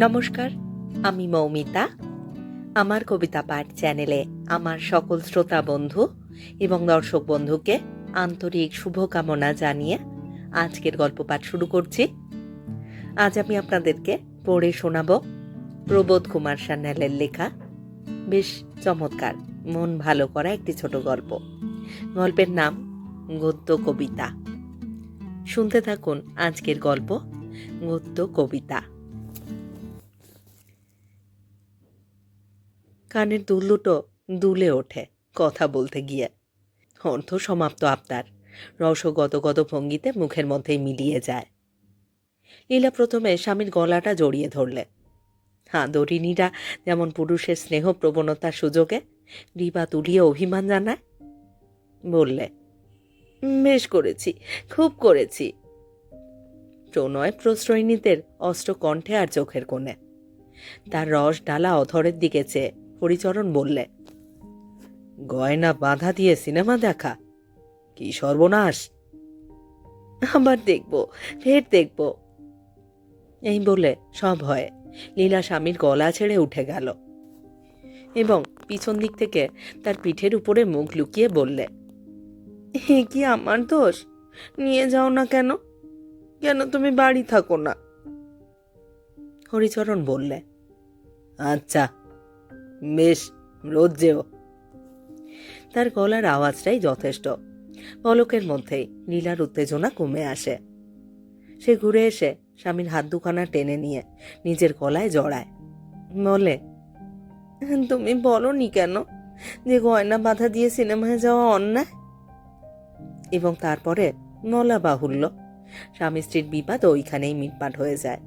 নমস্কার, আমি মৌমিতা। আমার কবিতা পাঠ চ্যানেলে আমার সকল শ্রোতা বন্ধু এবং দর্শক বন্ধুকে আন্তরিক শুভকামনা জানিয়ে আজকের গল্প পাঠ শুরু করছি। আজ আমি আপনাদেরকে পড়ে শোনাব প্রবোধ কুমার সান্যালের লেখা, বেশ চমৎকার, মন ভালো করা একটি ছোট গল্প। গল্পের নাম গদ্য কবিতা। শুনতে থাকুন আজকের গল্প, গদ্য কবিতা। কানের দুল দুটো দুলে ওঠে কথা বলতে গিয়ে। অর্থ সমাপ্ত আপনার রসগদগদ ভঙ্গিতে মুখের মধ্যেই মিলিয়ে যায়। লীলা প্রথমে স্বামীর গলাটা জড়িয়ে ধরলে। হাঁদরিনীরা যেমন পুরুষের স্নেহ প্রবণতার সুযোগে রিবা তুলিয়ে অভিমান জানায়, বললে, বেশ করেছি, খুব করেছি। প্রণয় প্রশ্রয়নীদের অস্ত্র কণ্ঠে আর চোখের কোণে। তার রস ডালা অধরের দিকে চেয়ে হরিচরণ বললে, গয়না বাঁধা দিয়ে সিনেমা দেখা, কি সর্বনাশ? আবার দেখব, ফের দেখব। এই বলে সব হয়। লীলা স্বামীর গলা ছেড়ে উঠে গেল এবং পিছন দিক থেকে তার পিঠের উপরে মুখ লুকিয়ে বললে, এ কি আমার দোষ? নিয়ে যাও না কেন? কেন তুমি বাড়ি থাকো না? হরিচরণ বললে আচ্ছা বেশ রোজ যেও তার গলার আওয়াজটাই যথেষ্ট। পলকের মধ্যেই নীলার উত্তেজনা কমে আসে। সে ঘুরে এসে স্বামীর হাত দুখানা টেনে নিয়ে নিজের গলায় জড়ায়। বলে, তুমি বলনি কেন যে গয়না বাধা দিয়ে সিনেমায় যাওয়া অন্যায়? এবং তারপরে নলা বাহুল্য, স্বামী স্ত্রীর বিবাদ ওইখানেই মিটমাট হয়ে যায়।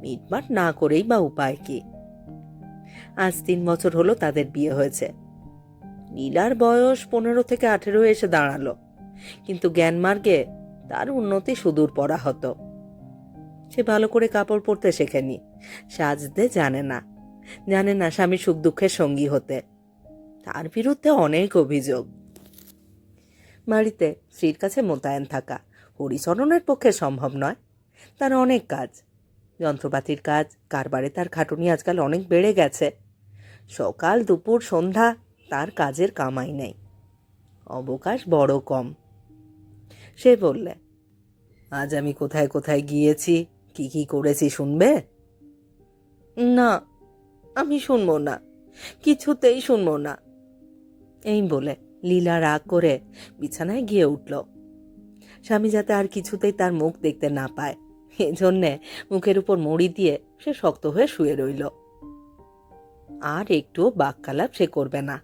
মিটমাট না করেই বা উপায় কি? আজ তিন বছর হলো তাদের বিয়ে হয়েছে। নীলার বয়স পনেরো থেকে আঠেরো এসে দাঁড়াল। কিন্তু জ্ঞানমার্গে তার উন্নতি সুদূর পড়া হতো। সে ভালো করে কাপড় পরতে শেখেনি। সাজতে জানে না। জানে না স্বামী সুখ দুঃখের সঙ্গী হতে। তার বিরুদ্ধে অনেক অভিযোগ। বাড়িতে স্ত্রীর কাছে মোতায়েন থাকা হরিচরণের পক্ষে সম্ভব নয়। তার অনেক কাজ। যন্ত্রপাতির কাজ, কারবারে তার খাটুনি আজকাল অনেক বেড়ে গেছে। সকাল, দুপুর, সন্ধ্যা, তার কাজের কামাই নেই। অবকাশ বড় কম। সে বললে, আজ আমি কোথায় কোথায় গিয়েছি? কি কি করেছি, শুনবে? না, আমি শুনব না। কিছুতেই শুনব না। এই বলে লীলা রাগ করে বিছানায় গিয়ে উঠল। স্বামী যাতে আর কিছুতেই তার মুখ দেখতে না পায়। এজন্যে মুখের উপর মড়ি দিয়ে সে শক্ত হয়ে শুয়ে রইল। আর একটু বাক্যালাপ সে করবে না।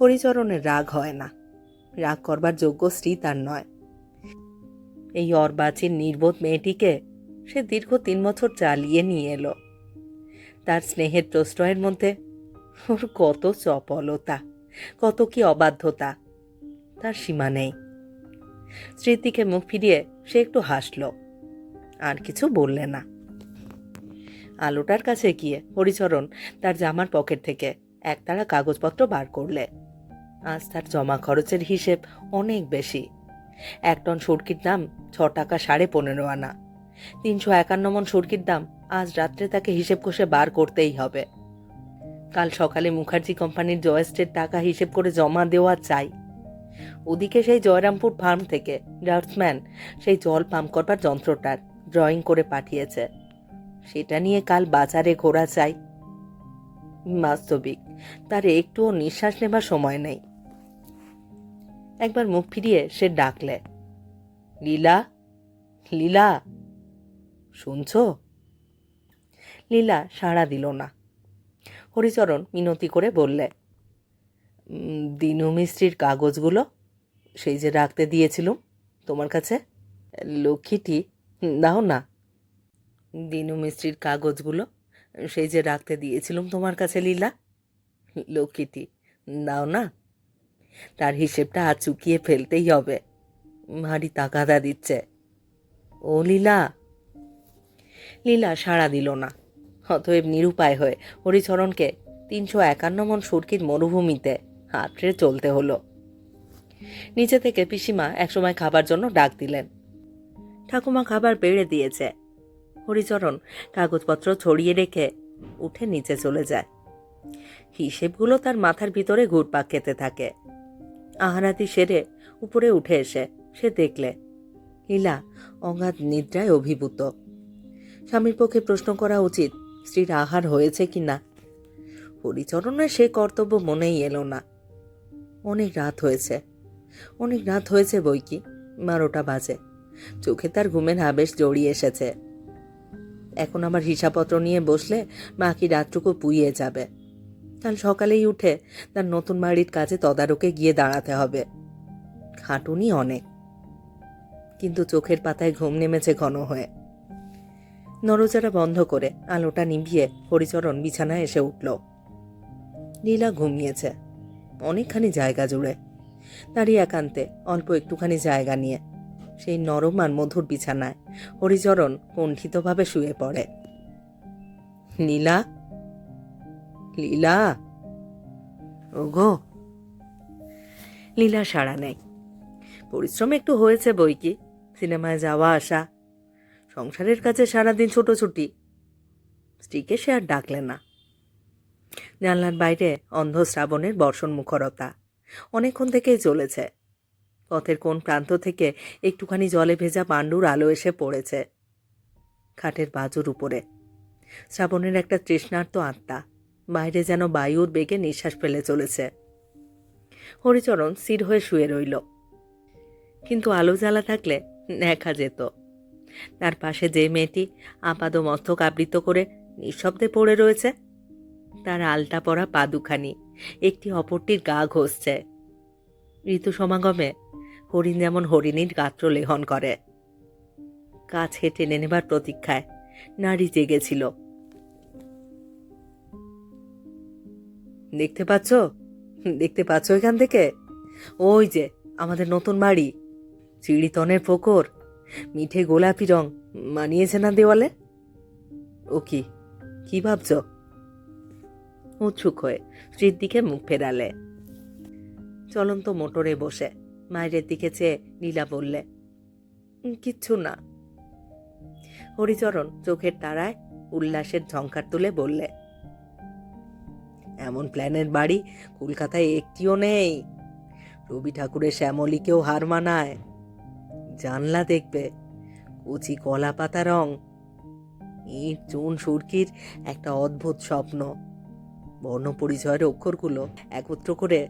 হরিচরণের রাগ হয় না। রাগ করবার যোগ্য স্ত্রী তার নয়। এই অর্বাচীন নির্বোধ মেয়েটিকে সে দীর্ঘ তিন বছর চালিয়ে নিয়ে এলো। তার স্নেহের প্রশ্রয়ের মধ্যে ওর কত চপলতা, কত কি অবাধ্যতা, তার সীমা নেই। স্মৃতিকে মুখ ফিরিয়ে সে একটু হাসল। আর কিছু বললে না। আলোটার কাছে গিয়ে হরিচরণ তার জামার পকেট থেকে একতারা কাগজপত্র বার করলে। আজ তার জমা খরচের হিসেব অনেক বেশি। এক টন সুরকির দাম ছ টাকা সাড়ে পনেরো আনা। তিনশো একান্ন মন সুরকির দাম আজ রাত্রে তাকে হিসেব কষে বার করতেই হবে। কাল সকালে মুখার্জি কোম্পানির জয়েস্টের টাকা হিসেব করে জমা দেওয়া চাই। ওদিকে সেই জয়রামপুর ফার্ম থেকে ড্রাফটসম্যান সেই জল পাম্প করবার যন্ত্রটার ড্রয়িং করে পাঠিয়েছে। সেটা নিয়ে কাল বাজারে ঘোরা চাই বাস্তবিক তার একটুও নিঃশ্বাস নেবার সময় নেই। একবার মুখ ফিরিয়ে সে ডাকলে লীলা লীলা শুনছ? লীলা সাড়া দিল না। হরিচরণ মিনতি করে বললে "উম, দিনু মিস্ত্রির কাগজগুলো সেই যে রাখতে দিয়েছিলুম তোমার কাছে লক্ষ্মীটি দাও না। দিনু মিস্ত্রির কাগজগুলো, সেই যে রাখতে দিয়েছিলাম তোমার কাছে লীলা। লক্ষ্মীটি, দাও না। তার হিসেবটা আর চুকিয়ে ফেলতেই হবে। ভারী তাকাদা দিচ্ছে। ও লীলা। লীলা সাড়া দিল না। অতএব নিরুপায় হয়ে হরিচরণকে তিনশো একান্ন মন সুরকির মরুভূমিতে হাতড়ে চলতে হলো। নিচে থেকে পিসিমা একসময় খাবার জন্য ডাক দিলেন। ঠাকুমা খাবার বেড়ে দিয়েছে। হরিচরণ কাগজপত্র ছড়িয়ে রেখে উঠে নিচে চলে যায়। হিসেবগুলো তার মাথার ভিতরে ঘুরপাক খেতে থাকে। আহারাতি সেরে উপরে উঠে এসে সে দেখলে, লীলা অগাধ নিদ্রায় অভিভূত। স্বামীর পক্ষে প্রশ্ন করা উচিত, স্ত্রীর আহার হয়েছে কি না হরিচরণের সে কর্তব্য মনেই এলো না। অনেক রাত হয়েছে। অনেক রাত হয়েছে বই কি? বারোটা বাজে। চোখে তার ঘুমের আবেশ জড়িয়ে এসেছে। এখন আমার হিসাবপত্র নিয়ে বসলে বাকি রাতটুকু পুইয়ে যাবে। কাল সকালেই উঠে তার নতুন বাড়ির কাজে তদারকে গিয়ে দাঁড়াতে হবে। খাটুনি অনেক। কিন্তু চোখের পাতায় ঘুম নেমেছে ঘন হয়ে। নরজারা বন্ধ করে আলোটা নিভিয়ে হরিচরণ বিছানায় এসে উঠল। নীলা ঘুমিয়েছে। অনেকখানি জায়গা জুড়ে। তারই একান্তে অল্প একটুখানি জায়গা নিয়ে সেই নরম আর মধুর বিছানায় হরিচরণ কণ্ঠিতভাবে শুয়ে পড়ে। নীলা লীলা? ওগো। লীলা সাড়া নেই। পরিশ্রম একটু হয়েছে বই কি? সিনেমায় যাওয়া, আসা। সংসারের কাছে সারাদিন ছোটোছুটি স্ত্রীকে সে আর ডাকলে না। জানলার বাইরে অন্ধ শ্রাবণের বর্ষণ মুখরতা। অনেকক্ষণ থেকেই চলেছে। পথের কোন প্রান্ত থেকে একটুখানি জলে ভেজা পাণ্ডুর আলো এসে পড়েছে। খাটের বাজুর উপরে। শ্রাবণের একটা তৃষ্ণার্ত আত্মা। বাইরে যেন বায়ুর বেগে নিঃশ্বাস ফেলে চলেছে। হরিচরণ স্থির হয়ে শুয়ে রইল। কিন্তু আলো জ্বালা থাকলে দেখা যেত। তার পাশে যে মেয়েটি আপাদ মস্তক আবৃত করে নিঃশব্দে পড়ে রয়েছে, তার আলটা পরা পা দুখানি একটি অপরটির গা ঘষছে। ঋতু সমাগমে হরিণ যেমন হরিণীর গাত্র লেহন করে। কাছে টেনে নেবার প্রতীক্ষায় নারী জেগেছিল। দেখতে পাচ্ছ? দেখতে পাচ্ছ এখান থেকে? ওই যে, আমাদের নতুন বাড়ি। চিড়িতনের ফোকর। মিঠে গোলাপি রং। মানিয়েছে না দেওয়ালে? ও কি? কি ভাবছ? উৎসুক হয়ে স্ত্রীর দিকে মুখ ফেরালে। চলন্ত মোটরে বসে। মায়ের দিকে চেয়ে নীলা বললে কিচ্ছু না। হরিচরণ চোখের তারায় উল্লাসের ঝঙ্কার তুলে বললে, এমন প্ল্যানের বাড়ি কলকাতায় একটিও নেই। রবি ঠাকুরের শ্যামলীকেও হার মানায়। জানলা দেখবে, কচি কলা পাতা রং, ইট, চুন, সুরকির একটা অদ্ভুত স্বপ্ন। বর্ণ পরিচয়ের অক্ষরগুলো একত্র করে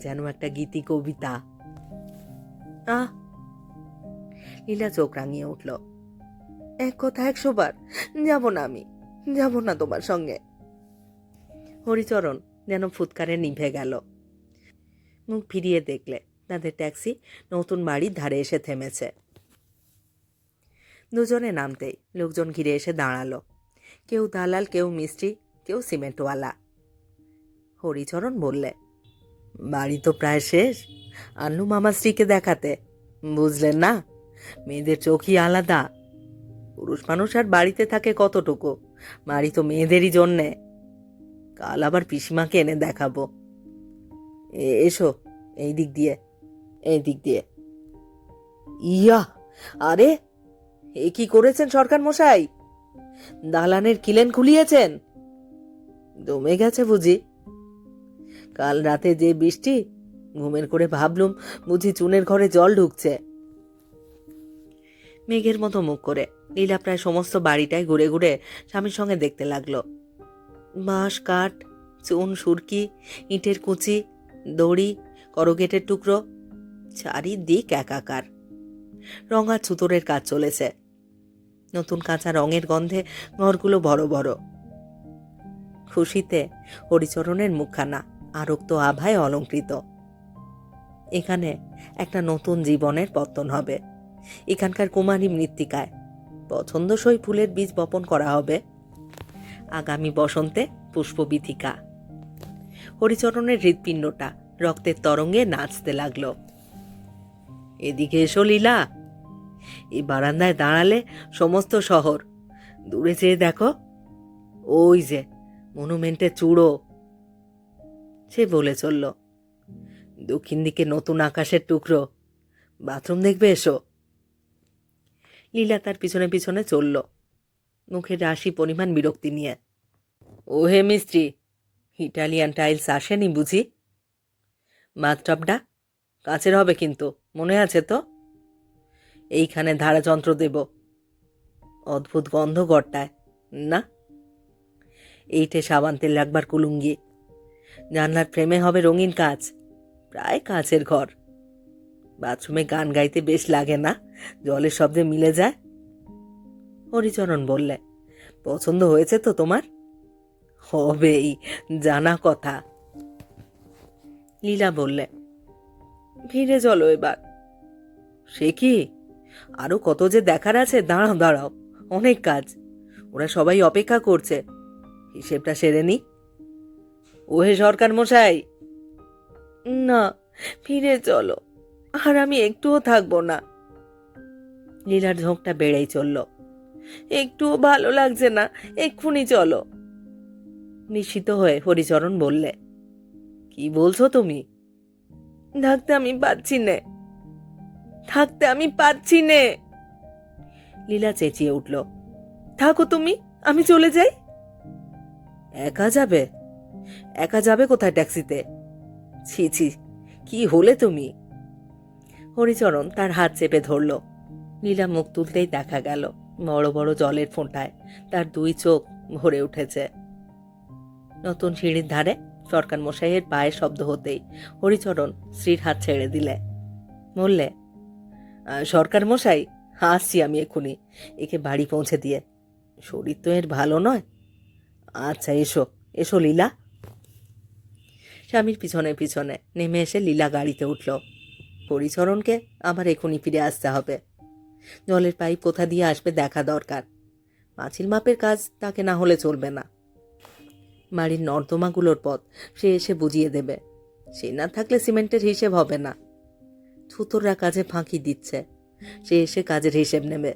যেন একটা গীতি কবিতা আহ। লীলা চোখ রাঙিয়ে উঠল। এক কথা একশো বার যাব না আমি। যাব না তোমার সঙ্গে। হরিচরণ যেন ফুৎকারে নিভে গেল। মুখ ফিরিয়ে দেখলে তাদের ট্যাক্সি নতুন বাড়ির ধারে এসে থেমেছে। দুজনে নামতেই লোকজন ঘিরে এসে দাঁড়াল। কেউ দালাল, কেউ মিস্ত্রি, কেউ সিমেন্টওয়ালা। হরিচরণ বললে বাড়ি তো প্রায় শেষ। আনলু আমার স্ত্রীকে দেখাতে। বুঝলেন না? মেয়েদের চোখই আলাদা। পুরুষ মানুষ আর বাড়িতে থাকে কতটুকু? বাড়ি তো মেয়েদেরই জন্যে। কাল আবার পিসিমাকে এনে দেখাবো। এসো, এই দিক দিয়ে, এই দিক দিয়ে। ইয়া, আরে, এ কি করেছেন সরকার মশাই? দালানের কিলেন খুলিয়েছেন? দমে গেছে বুঝি। কাল রাতে যে বৃষ্টি, ঘুমের করে ভাবলুম বুঝি চুনের ঘরে জল ঢুকছে। মেঘের মতো মুখ করে লীলা প্রায় সমস্ত বাড়িটাই ঘুরে ঘুরে স্বামীর সঙ্গে দেখতে লাগল। বাঁশ, কাঠ, চুন, সুরকি, ইটের কুচি, দড়ি করগেটের টুকরো, চারিদিক একাকার। রঙা ছুতোরের কাজ চলেছে। নতুন কাঁচা রঙের গন্ধে ঘরগুলো বড় বড়। খুশিতে হরিচরণের মুখখানা। আরক্ত আভায় অলঙ্কৃত। এখানে একটা নতুন জীবনের পত্তন হবে। এখানকার কুমারী মৃত্তিকায় পছন্দসই ফুলের বীজ বপন করা হবে। আগামী বসন্তে পুষ্পবিথিকা। হরিচরণের হৃৎপিণ্ডটা রক্তের তরঙ্গে নাচতে লাগল। এদিকে এসো লীলা। এই বারান্দায় দাঁড়ালে সমস্ত শহর। দূরে চেয়ে দেখো। ওই যে, মনুমেন্টের চূড়ো। সে বলে চলল, দক্ষিণ দিকে নতুন আকাশের টুকরো, বাথরুম দেখবে এসো। লীলা তার পিছনে পিছনে চলল মুখে রাশি পরিমাণ বিরক্তি নিয়ে। ও হে মিস্ত্রি, ইটালিয়ান টাইলস আসেনি বুঝি? বাথটবটা কাছের হবে কিন্তু, মনে আছে তো? এইখানে ধারাযন্ত্র দেব, অদ্ভুত গন্ধ গড়টায়, না? এইটে সাবান তেল রাখবার কুলুঙ্গি জানলার ফ্রেমে হবে রঙিন কাজ। প্রায় কাচের ঘর। বাথরুমে গান গাইতে বেশ লাগে না? জলের শব্দে মিলে যায়। হরিচরণ বললে, পছন্দ হয়েছে তো তোমার? হবেই, জানা কথা। লীলা বললে ফিরে চলো এবার। সে কি? আরও কত যে দেখার আছে, দাঁড়াও দাঁড়াও, অনেক কাজ। ওরা সবাই অপেক্ষা করছে। হিসেবটা সেরে নি। ওহে সরকার মশাই। না, ফিরে চলো। আর আমি একটুও থাকব না। লীলার ঝোঁকটা বেড়েই চলল। একটুও ভালো লাগছে না, এক্ষুনি চলো। নিশ্চিত হয়ে হরিচরণ বললে, কি বলছো তুমি? থাকতে আমি পাচ্ছি নে। থাকতে আমি পাচ্ছি নে। লীলা চেঁচিয়ে উঠল, থাকো তুমি, আমি চলে যাই? একা যাবে? একা যাবে কোথায় ট্যাক্সিতে? ছি ছি, কি হলে তুমি? হরিচরণ তার হাত চেপে ধরল। লীলা মুখ তুলতেই দেখা গেল, বড় বড় জলের ফোঁটায় তার দুই চোখ ভরে উঠেছে। নতুন সিঁড়ির ধারে সরকার মশাইয়ের পায়ের শব্দ হতেই হরিচরণ স্ত্রীর হাত ছেড়ে দিলে। বললে সরকার মশাই, আসছি আমি এক্ষুনি, একে বাড়ি পৌঁছে দিয়ে। শরীর তো এর ভালো নয়। আচ্ছা এসো এসো লীলা। স্বামীর পিছনে পিছনে নেমে এসে লীলা গাড়িতে উঠল। পরিচরণকে আবার এখনই ফিরে আসতে হবে। জলের পাইপ কোথা দিয়ে আসবে দেখা দরকার। মাছির মাপের কাজ তাকে না হলে চলবে না। বাড়ির নর্দমাগুলোর পথ সে এসে বুঝিয়ে দেবে। সে না থাকলে সিমেন্টের হিসেব হবে না। ছুতোররা কাজে ফাঁকি দিচ্ছে। সে এসে কাজের হিসেব নেবে।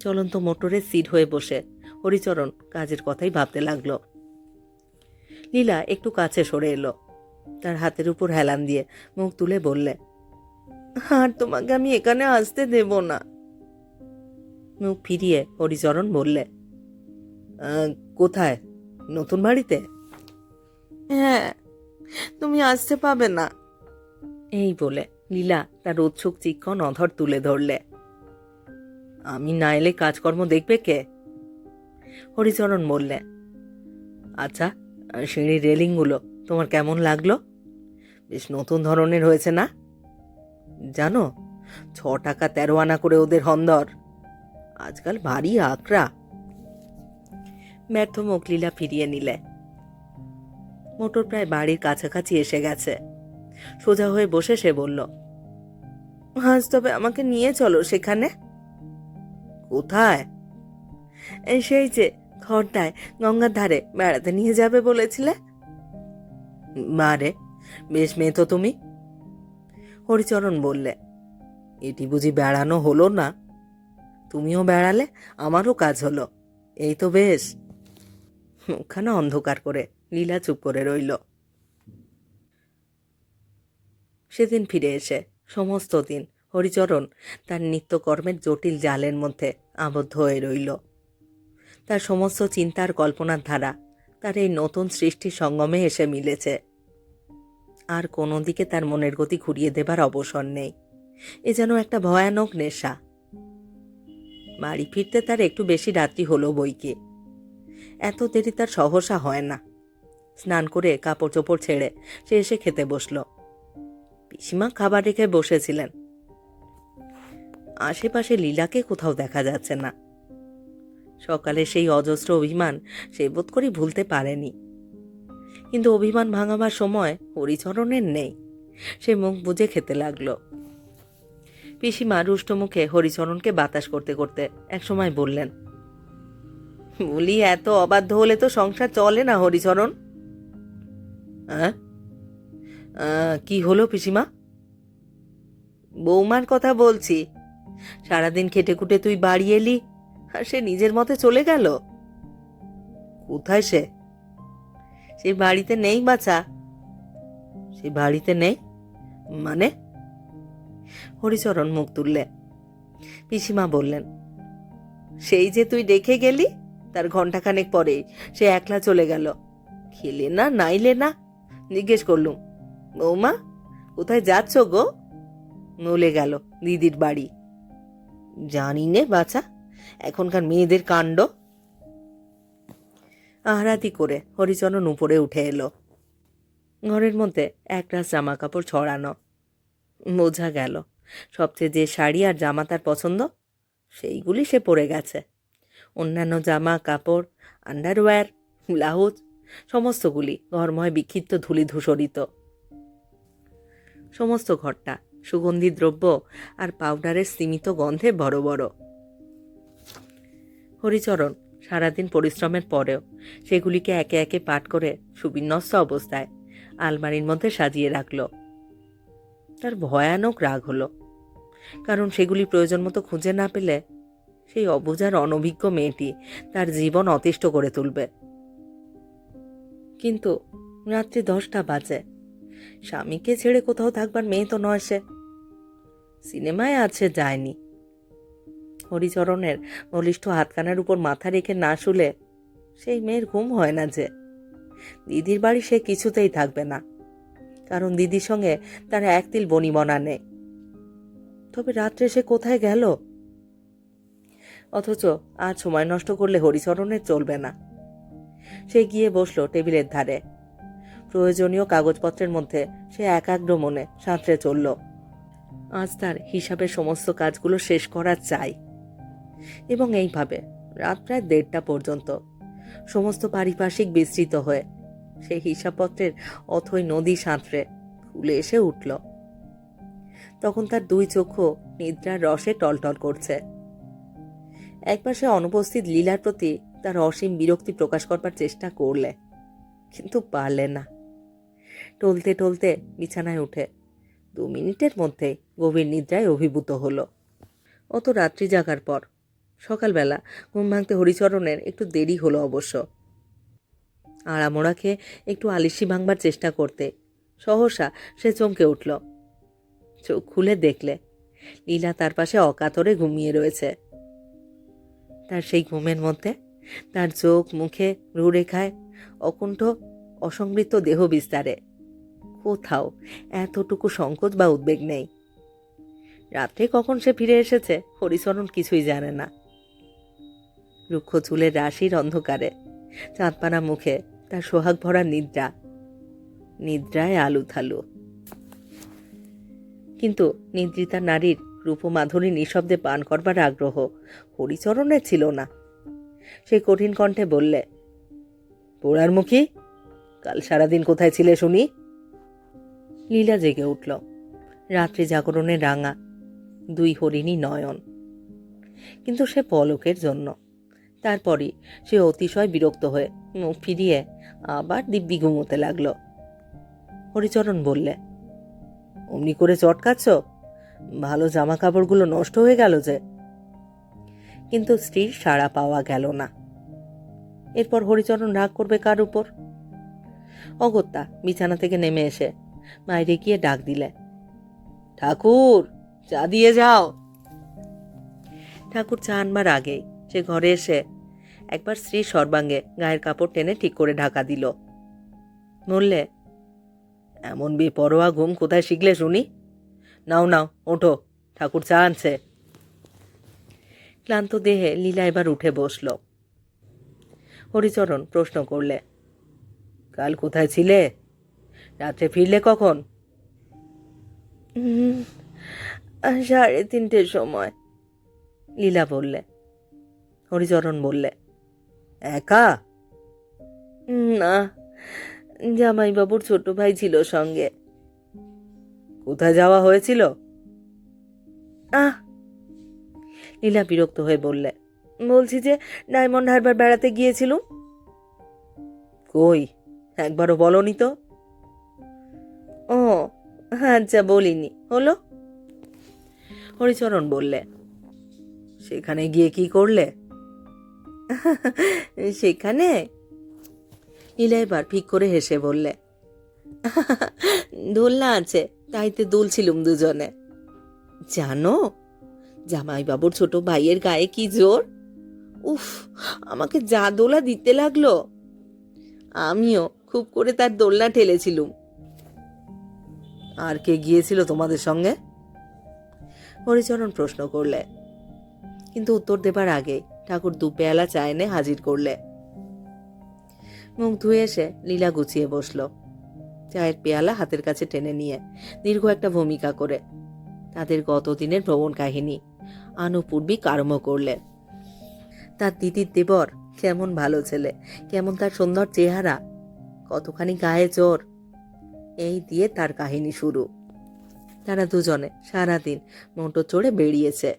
চলন্ত মোটরে সিট হয়ে বসে। হরিচরণ কাজের কথাই ভাবতে লাগল। লীলা একটু কাছে সরে এলো। তার হাতের উপর হেলান দিয়ে মুখ তুলে বললে আর তোমাকে আমি এখানে আসতে দেব না। মুখ ফিরিয়ে হরিচরণ বললে কোথায়? নতুন বাড়িতে? হ্যাঁ তুমি আসতে পাবে না। এই বলে লীলা তার উৎসুক চিক্ষণ অধর তুলে ধরলে। আমি না এলে কাজকর্ম দেখবে কে? হরিচরণ বললে আচ্ছা সিঁড়ির রেলিংগুলো, তোমার কেমন লাগল? বেশ নতুন ধরনের হয়েছে না? জানো, ছ টাকা তেরো আনা করে ওদের হন্দর আজকাল ভারী আকরা ব্যর্থ মুখলীলা ফিরিয়ে নিলে। মোটর প্রায় বাড়ির কাছাকাছি এসে গেছে। সোজা হয়ে বসে সে বলল, আজ তবে আমাকে নিয়ে চলো সেখানে? কোথায়? সেই যে খড়টায় গঙ্গার ধারে বেড়াতে নিয়ে যাবে বলেছিলে। মারে, বেশ মেয়ে তো তুমি। হরিচরণ বললে, এটি বুঝি বেড়ানো হলো না? তুমিও বেড়ালে, আমারও কাজ হলো। এই তো বেশ। মুখখানা অন্ধকার করে লীলা চুপ করে রইল। সেদিন ফিরে এসে সমস্ত দিন হরিচরণ তার নিত্যকর্মের জটিল জালের মধ্যে আবদ্ধ হয়ে রইল। তার সমস্ত চিন্তার কল্পনার ধারা তার এই নতুন সৃষ্টি সঙ্গমে এসে মিলেছে। আর কোনো দিকে তার মনের গতি ঘুরিয়ে দেবার অবসর নেই। এ যেন একটা ভয়ানক নেশা। বাড়ি ফিরতে তার একটু বেশি রাত্রি হলো বইকে। এত দেরি তার সহসা হয় না। স্নান করে কাপড় চোপড় ছেড়ে সে এসে খেতে বসল। পিসিমা খাবার রেখে বসেছিলেন। আশেপাশে লীলাকে কোথাও দেখা যাচ্ছে না। সকালে সেই অজস্র অভিমান সে বোধ করি ভুলতে পারেনি। কিন্তু অভিমান ভাঙাবার সময় হরিচরণের নেই। সে মুখ বুজে খেতে লাগল। পিসিমা রুষ্ট মুখে হরিচরণকে বাতাস করতে করতে একসময় বললেন, বলি, এত অবাধ্য হলে তো সংসার চলে না হরিচরণ? কি হলো পিসিমা? বৌমার কথা বলছি। সারাদিন খেটে খুটে তুই বাড়ি এলি আর সে নিজের মতে চলে গেল? কোথায় সে? সে বাড়িতে নেই বাছা। সে বাড়িতে নেই? মানে? হরিচরণ মুখ তুললে। পিসিমা বললেন, সেই যে তুই রেখে গেলি, তার ঘন্টাখানেক পরেই সে একলা চলে গেল। খেলে না, নাইলে না? জিজ্ঞেস করলুম, বৌমা, কোথায় যাচ্ছ গো? নলে গেল, দিদির বাড়ি। জানি নে বাছা এখনকার মেয়েদের কাণ্ড। আহরাতি করে হরিচরণ উপরে উঠে এলো। ঘরের মধ্যে একরাশ জামা কাপড় ছড়ানো। বোঝা গেল, সবচেয়ে যে শাড়ি আর জামা তার পছন্দ, সেইগুলি সে পরে গেছে। অন্যান্য জামা, কাপড়, আন্ডারওয়্যার, ব্লাউজ, সমস্তগুলি ঘরময় বিক্ষিপ্ত ধুলি ধূসরিত। সমস্ত ঘরটা সুগন্ধি দ্রব্য আর পাউডারের সীমিত গন্ধে বড় বড়। হরিচরণ সারাদিন পরিশ্রমের পরেও সেগুলিকে একে একে পাঠ করে সুবিন্যস্ত অবস্থায় আলমারির মধ্যে সাজিয়ে রাখল। তার ভয়ানক রাগ হলো, কারণ সেগুলি প্রয়োজন মতো খুঁজে না পেলে সেই অবুজার অনভিজ্ঞ মেয়েটি তার জীবন অতিষ্ঠ করে তুলবে। কিন্তু রাত্রি দশটা বাজে। স্বামীকে ছেড়ে কোথাও থাকবার মেয়ে তো নয় সে। সিনেমায় আছে, যায়নি। হরিচরণের বলিষ্ঠ হাতখানার উপর মাথা রেখে না শুলে সেই মেয়ের ঘুম হয় না যে। দিদির বাড়ি সে কিছুতেই থাকবে না। কারণ দিদির সঙ্গে তার এক তিল বনিবনা নেই। তবে রাত্রে সে কোথায় গেল? অথচ আর সময় নষ্ট করলে হরিচরণের চলবে না। সে গিয়ে বসল টেবিলের ধারে। প্রয়োজনীয় কাগজপত্রের মধ্যে সে একাগ্র মনে সাঁতরে চলল। আজ তার হিসাবে সমস্ত কাজগুলো শেষ করা চাই। এবং এইভাবে রাত প্রায় দেড়টা পর্যন্ত। সমস্ত পারিপার্শ্বিক বিস্তৃত হয়ে সেই হিসাবপত্রের অথই নদী সাঁতরে খুলে এসে উঠল। তখন তার দুই চক্ষু নিদ্রার রসে টলটল করছে। একবার সে অনুপস্থিত লীলার প্রতি তার অসীম বিরক্তি প্রকাশ করবার চেষ্টা করলে, কিন্তু পারলে না। টলতে টলতে বিছানায় উঠে দু মিনিটের মধ্যে গভীর নিদ্রায় অভিভূত হলো। অত রাত্রি জাগার পর সকালবেলা ঘুম ভাঙতে হরিচরণের একটু দেরি হলো অবশ্য। আড়ামোড়া খেয়ে একটু আলিশি ভাঙবার চেষ্টা করতে সহসা সে চমকে উঠল। চোখ খুলে দেখলে লীলা তার পাশে অকাতরে ঘুমিয়ে রয়েছে। তার সেই ঘুমের মধ্যে তার চোখ, মুখে রুরেখায় অকুণ্ঠ অসংবৃত দেহ বিস্তারে। কোথাও এতটুকু সংকোচ বা উদ্বেগ নেই। রাত্রে কখন সে ফিরে এসেছে, হরিচরণ কিছুই জানে না। রুক্ষ চুলের রাশির অন্ধকারে। চাঁদপানা মুখে তার সোহাগ ভরা নিদ্রা। নিদ্রায় আলু থালু। কিন্তু নিদ্রিতা নারীর রূপমাধুরী নিঃশব্দে পান করবার আগ্রহ হরিচরণে ছিল না। সে কঠিন কণ্ঠে বললে, পোড়ার মুখী, কাল সারাদিন কোথায় ছিলে শুনি? লীলা জেগে উঠল। রাত্রি জাগরণে রাঙা, দুই হরিণী নয়ন। কিন্তু সে পলকের জন্য। তারপরই সে অতিশয় বিরক্ত হয়ে মুখ ফিরিয়ে আবার দিব্যি ঘুমোতে লাগল। হরিচরণ বললে, অমনি করে চটকাচ্ছ? ভালো জামা কাপড়গুলো নষ্ট হয়ে গেল যে। কিন্তু স্ত্রীর সাড়া পাওয়া গেল না। এরপর হরিচরণ রাগ করবে কার উপর? অগত্যা বিছানা থেকে নেমে এসে বাইরে গিয়ে ডাক দিলে, ঠাকুর, চা দিয়ে যাও। ঠাকুর চা আনবার আগেই সে ঘরে এসে একবার স্ত্রী সর্বাঙ্গে গায়ের কাপড় টেনে ঠিক করে ঢাকা দিল। বললে, এমন বেপরোয়া ঘুম কোথায় শিখলে শুনি? নাও নাও, ওঠো, ঠাকুর চা আনছে। ক্লান্ত দেহে লীলা এবার উঠে বসল। হরিচরণ প্রশ্ন করলে, কাল কোথায় ছিলে? রাত্রে ফিরলে কখন? সাড়ে তিনটের সময়। লীলা বললে হরিচরণ বললে, একা? না, জামাইবাবুর ছোট ভাই ছিল সঙ্গে। কোথায় যাওয়া হয়েছিল? আহ! লীলা বিরক্ত হয়ে বললে, বলছি যে, ডায়মন্ড হারবার বেড়াতে গিয়েছিলুম? কই? একবারও বলনি তো? ও আচ্ছা বলিনি। হলো? হরিচরণ বললে, সেখানে গিয়ে কি করলে? সেখানে লীলা এবার ঠিক করে হেসে বললে দোলনা আছে, তাইতে দুলছিলুম দুজনে। জানো, জামাইবাবুর ছোট ভাইয়ের গায়ে কি জোর? উফ, আমাকে যা দোলা দিতে লাগল। আমিও খুব করে তার দোলনা ঠেলেছিলুম। আর কে গিয়েছিল তোমাদের সঙ্গে? হরিচরণ প্রশ্ন করলে, কিন্তু উত্তর দেবার আগে ঠাকুর দু পেয়ালা চা এনে হাজির করলে। মুখ ধুয়ে এসে লীলা গুছিয়ে বসল, চায়ের পেয়ালা হাতের কাছে টেনে নিয়ে, দীর্ঘ একটা ভূমিকা করে। তাদের গতদিনের ভ্রমণ কাহিনী আনুপূর্বিক আরম্ভ করলে। তার দিদির দেবর কেমন ভালো ছেলে, কেমন তার সুন্দর চেহারা, কতখানি গায়ে জোর, এই দিয়ে তার কাহিনী শুরু। তারা দুজনে সারাদিন মোটর চড়ে বেরিয়েছে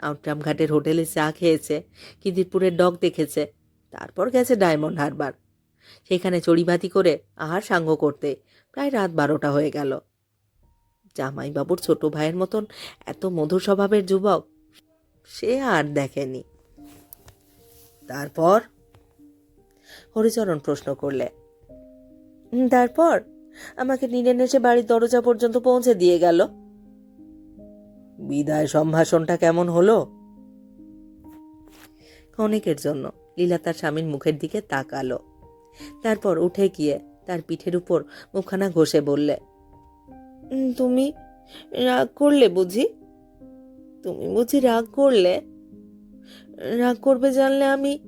আউটরাম ঘাটের হোটেলে চা খেয়েছে কিদিরপুরের ডগ দেখেছে, তারপর গেছে ডায়মন্ড হারবার। সেখানে চড়িভাতি করে আহার সাঙ্গ করতে প্রায় রাত বারোটা হয়ে গেল। জামাইবাবুর ছোট ভাইয়ের মতন এত মধুর স্বভাবের যুবক সে আর দেখেনি। তারপর হরিচরণ প্রশ্ন করলে তারপর? আমাকে নীলেন এসে বাড়ির দরজা পর্যন্ত পৌঁছে দিয়ে গেল? বিদায় সম্ভাষণটা কেমন হলো? অনেকের জন্য। লীলা তার স্বামীর মুখের দিকে তাকালো। তারপর উঠে গিয়ে তার পিঠের উপর মুখখানা ঘষে বললে তুমি রাগ করলে বুঝি? তুমি বুঝি রাগ করলে? রাগ করবে জানলে আমি?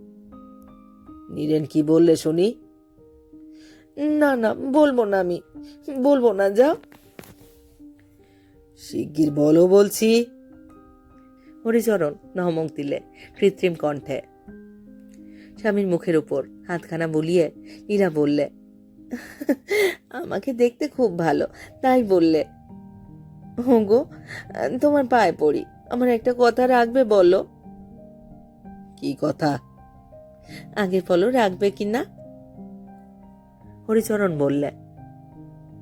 নীরেন, কি বললে শুনি? না না, বলব না আমি। বলব না, যাও। শিগগির বলো বলছি। হরিচরণ নহমক দিলে কৃত্রিম কণ্ঠে। স্বামীর মুখের উপর হাতখানা বুলিয়ে নীরা বললে আমাকে দেখতে খুব ভালো তাই বললে। গো তোমার পায়ে পড়ি আমার একটা কথা রাখবে বলো? কি কথা? আগে বলো রাখবে কি না? হরিচরণ বললে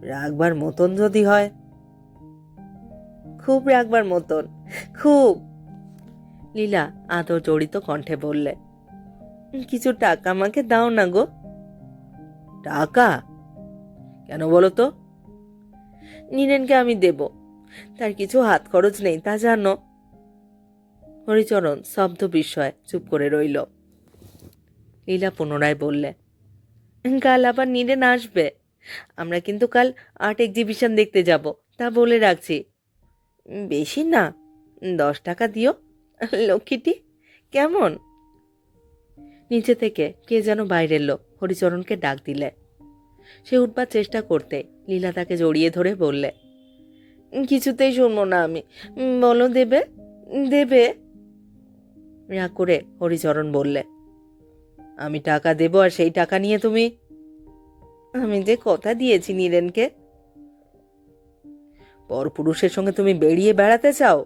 রাখবার মতন যদি হয় খুব রাখবার মতন, খুব। লীলা আদর জড়িত কণ্ঠে বললে, কিছু টাকা আমাকে দাও না গো। টাকা? কেন বলো তো? নীরেনকে আমি দেব, তার কিছু হাত খরচ নেই, তা জানো। হরিচরণ শব্দ বিস্ময়ে চুপ করে রইল। লীলা পুনরায় বললে, কাল আবার নীরেন আসবে। আমরা কিন্তু কাল আর্ট এক্সিবিশন দেখতে যাব, তা বলে রাখছি। বেশি না। দশ টাকা দিও। লক্ষ্মীটি, কেমন? নিচে থেকে কে যেন বাইরের এলো হরিচরণকে ডাক দিলে। সে উঠবার চেষ্টা করতে লীলা তাকে জড়িয়ে ধরে বললে, কিছুতেই শুনব না আমি। বলো দেবে? দেবে? রাগ করে হরিচরণ বললে, আমি টাকা দেব আর সেই টাকা নিয়ে তুমি, আমি যে কথা দিয়েছি নীরেনকে পরপুরুষের সঙ্গে তুমি বেরিয়ে বেড়াতে চাও?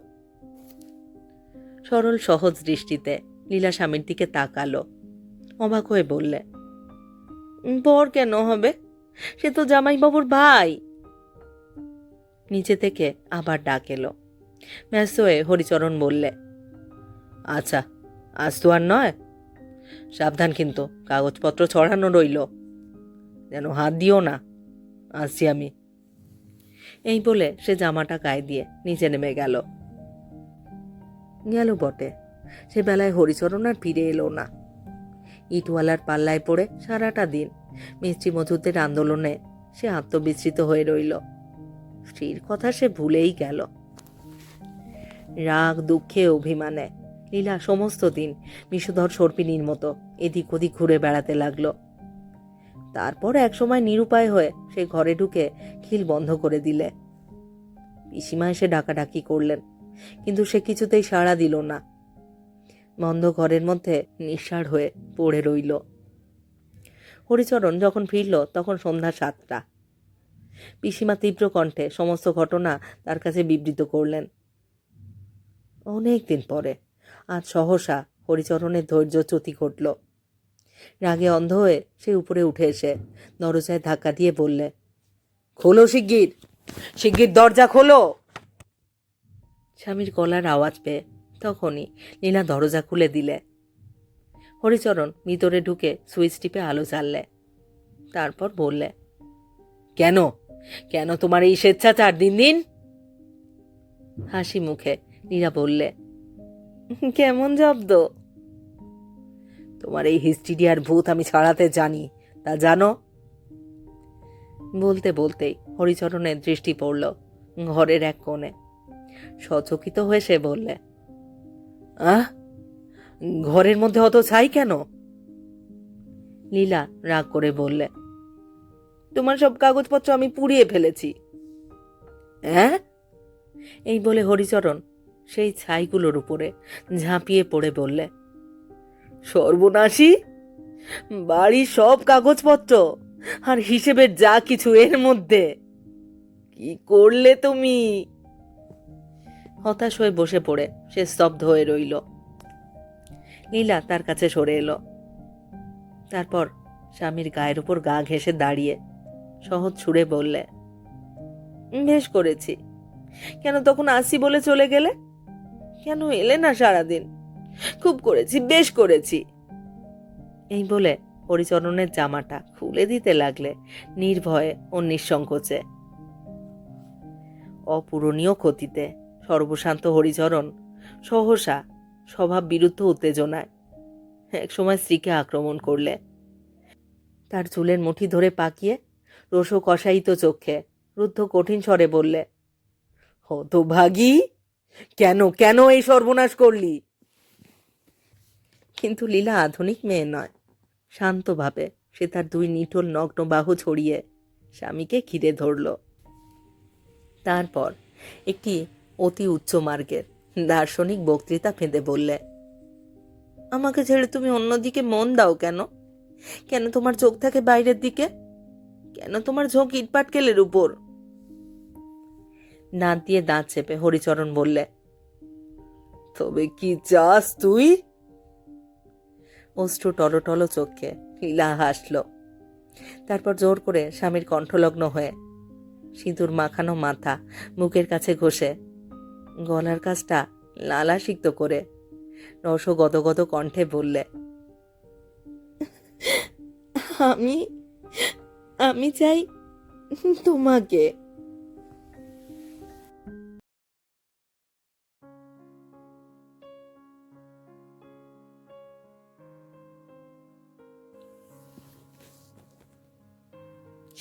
সরল সহজ দৃষ্টিতে লীলা স্বামীর দিকে তাকালো। অবাক হয়ে বললে "উম, পর কেন হবে? সে তো জামাইবাবুর ভাই। নিচে থেকে আবার ডাক এলো। ব্যস্ত হয়ে হরিচরণ বললে আচ্ছা আজ তো আর নয়। সাবধান কিন্তু কাগজপত্র ছড়ানো রইল। যেন হাত দিও না। আসছি আমি। এই বলে সে জামাটা গায়ে দিয়ে নিচে নেমে গেল। গেল বটে। সে বেলায় হরিচরণ আর ফিরে এলো না। ইটওয়ালার পাল্লায় পড়ে সারাটা দিন মিষ্টি মধুরদের আন্দোলনে সে আত্মবিস্মৃত হয়ে রইল। স্ত্রীর কথা সে ভুলেই গেল। রাগ, দুঃখে, অভিমানে, লীলা সমস্ত দিন বিষধর সর্পিনীর মতো এদিক ওদিক ঘুরে বেড়াতে লাগল। তারপর একসময় নিরুপায় হয়ে সে ঘরে ঢুকে খিল বন্ধ করে দিলে। পিসিমা এসে ডাকাডাকি করলেন, কিন্তু সে কিছুতেই সাড়া দিল না। বন্ধ ঘরের মধ্যে নিঃসার হয়ে পড়ে রইল। হরিচরণ যখন ফিরল তখন সন্ধ্যা সাতটা। পিসিমা তীব্র কণ্ঠে সমস্ত ঘটনা তার কাছে বিবৃত করলেন। অনেক দিন পরে, আজ সহসা হরিচরণের ধৈর্যচ্যুতি ঘটল। রাগে অন্ধ হয়ে সে উপরে উঠে এসে দরজায় ধাক্কা দিয়ে বললে, খোলো শিগগির শিগগির দরজা খোলো। স্বামীর গলার আওয়াজ পেয়ে তখনই লীলা দরজা খুলে দিলে। হরিচরণ ভিতরে ঢুকে সুইচ টিপে আলো জ্বাললে। তারপর বললে, কেন? কেন তোমার এই স্বেচ্ছাচার দিন দিন? হাসি মুখে নীরা বললে, কেমন জব্দ? তোমার এই হিস্টিরিয়ার ভূত আমি ছাড়াতে জানি। তা জানো? বলতে বলতেই হরিচরণের দৃষ্টি পড়ল ঘরের এক কোণে। সচকিত হয়ে সে বললে, আহ, ঘরের মধ্যে অত ছাই কেন? লীলা রাগ করে বললে, তোমার সব কাগজপত্র আমি পুড়িয়ে ফেলেছি। হ্যাঁ এই বলে হরিচরণ সেই ছাইগুলোর উপরে ঝাঁপিয়ে পড়ে বললে সর্বনাশী? বাড়ির সব কাগজপত্র আর হিসেবের যা কিছু এর মধ্যে। কি করলে তুমি? হতাশ হয়ে বসে পড়ে, সে স্তব্ধ হয়ে রইল। নীলা তার কাছে সরে এলো। তারপর স্বামীর গায়ের উপর গা ঘেঁষে দাঁড়িয়ে সহজ ছুড়ে বললে, বেশ করেছি। কেন তখন আসি বলে চলে গেলে? কেন এলে না সারাদিন? খুব করেছি, বেশ করেছি। এই বলে হরিচরণের জামাটা খুলে দিতে লাগলে নির্ভয়ে ও নিঃসংকোচে। অপূরণীয় ক্ষতিতে সর্বশান্ত হরিচরণ সহসা স্বভাব বিরুদ্ধ উত্তেজনায় একসময় স্ত্রীকে আক্রমণ করলে। তার চুলের মুঠি ধরে পাকিয়ে রোষ কষায়িত চোখে রুদ্ধ কঠিন স্বরে বললে, হতভাগী! কেন কেন এই সর্বনাশ করলি? কিন্তু লীলা আধুনিক মেয়ে নয়। শান্তভাবে সে তার দুই নিটোল নগ্ন বাহু ছড়িয়ে স্বামীকে ঘিরে ধরল। তারপর একটি অতি উচ্চ মার্গের দার্শনিক বক্তৃতা ফেঁদে বললে, আমাকে ছেড়ে তুমি অন্যদিকে মন দাও কেন? কেন তোমার চোখ থাকে বাইরের দিকে? কেন তোমার ঝোঁক ইটপাটকেলের উপর? দাঁত দিয়ে দাঁত চেপে হরিচরণ বললে, তবে কি চাস তুই? অশ্রু টলটল চোখে। লীলা হাসল। তারপর জোর করে স্বামীর কণ্ঠলগ্ন হয়ে, সিঁদুর মাখানো মাথা মুখের কাছে ঘষে, গলার কাজটা লালা সিক্ত করে রস গদগদ কণ্ঠে বললে, আমি আমি চাই তোমাকে।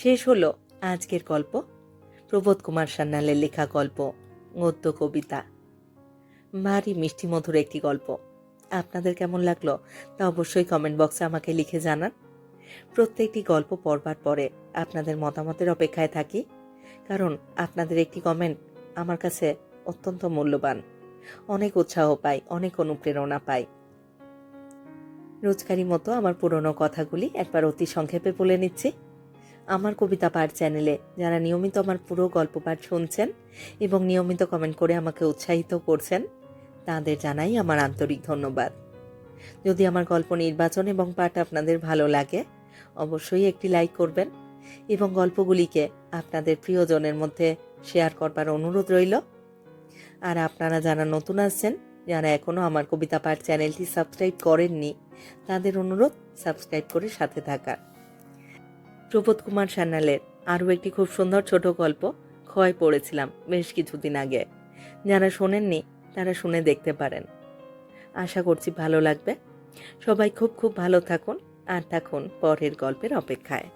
শেষ হলো আজকের গল্প। প্রবোধ কুমার সান্যালের লেখা গল্প গদ্য কবিতা। ভারী মিষ্টি মধুর একটি গল্প। আপনাদের কেমন লাগল তা অবশ্যই কমেন্ট বক্সে আমাকে লিখে জানান। প্রত্যেকটি গল্প পড়বার পরে আপনাদের মতামতের অপেক্ষায় থাকি, কারণ আপনাদের একটি কমেন্ট আমার কাছে অত্যন্ত মূল্যবান। অনেক উৎসাহ পাই, অনেক অনুপ্রেরণা পাই। রোজকারি মতো আমার পুরনো কথাগুলি একবার অতি সংক্ষেপে বলে নিচ্ছি। আমার কবিতা পাঠ চ্যানেলে। যারা নিয়মিত আমার পুরো গল্প পাঠ শুনছেন এবং নিয়মিত কমেন্ট করে আমাকে উৎসাহিত করছেন, তাদের জানাই আমার আন্তরিক ধন্যবাদ। যদি আমার গল্প নির্বাচন এবং পাঠ আপনাদের ভালো লাগে, অবশ্যই একটি লাইক করবেন এবং গল্পগুলিকে আপনাদের প্রিয়জনের মধ্যে শেয়ার করবার অনুরোধ রইল। আর আপনারা যারা নতুন আসছেন, যারা এখনও আমার কবিতা পাঠ চ্যানেলটি সাবস্ক্রাইব করেননি, তাদের অনুরোধ সাবস্ক্রাইব করে সাথে থাকার। প্রবোধ কুমার সান্যালের আরও একটি খুব সুন্দর ছোট গল্প ক্ষয় পড়েছিলাম বেশ কিছুদিন আগে। যারা শোনেননি, তারা শুনে দেখতে পারেন। আশা করছি ভালো লাগবে। সবাই খুব খুব ভালো থাকুন, আর থাকুন পরের গল্পের অপেক্ষায়।